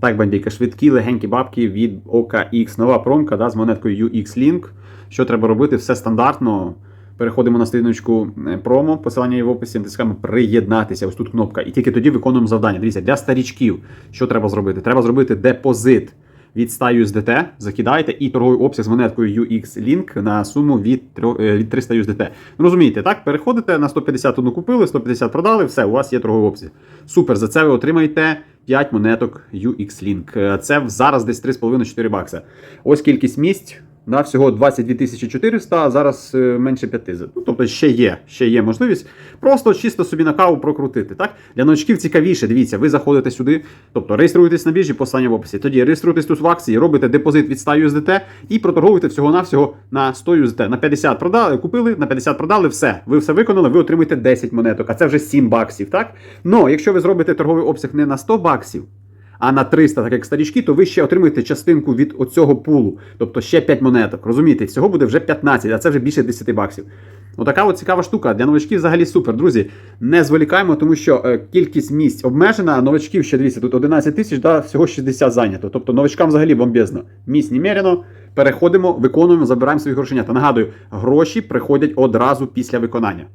Так, бандійка, швидкі, легенькі бабки від OKX. Нова промка да, з монеткою UX-Link. Що треба робити? Все стандартно. Переходимо на сторіночку е, промо, посилання є в описі, натискаємо приєднатися. Ось тут кнопка. І тільки тоді виконуємо завдання. Дивіться, для старічків, що треба зробити? Треба зробити депозит від 100 USDT, закидаєте і торговий обсяг з монеткою UX-Link на суму від, трьох- е, від 300 USDT. Ну, розумієте, так? Переходите на 150 одну купили, 150 продали, все, у вас є торговий обсяг. Супер, за це ви отримаєте 5 монеток UX-Link. Е, Це зараз десь 3,5-4 бакса. Ось кількість місць. На всього 22 400, а зараз е, менше 5. Ну, тобто ще є, ще є можливість просто чисто собі на каву прокрутити. Так? Для новачків цікавіше, дивіться, ви заходите сюди, тобто реєструєтесь на біржі, посилання в описі. Тоді реєструєтесь тут в акції, робите депозит від 100 USDT і проторговуєте всього-навсього на 100 USDT. На 50 продали, купили, на 50 продали, все. Ви все виконали, ви отримуєте 10 монеток, а це вже 7 баксів. Так? Но якщо ви зробите торговий обсяг не на 100 баксів, а на 300, так як старічки, то ви ще отримуєте частинку від оцього пулу, тобто ще 5 монеток. Розумієте, всього буде вже 15, а це вже більше 10 баксів. Отака от цікава штука. Для новачків взагалі супер. Друзі, не зволікаємо, тому що е, кількість місць обмежена, а новачків ще дивіться, тут 11 тисяч, да, всього 60 зайнято. Тобто новачкам взагалі бомбезно. Місць немерено. Переходимо, виконуємо, забираємо свої грошенята. Нагадую, гроші приходять одразу після виконання.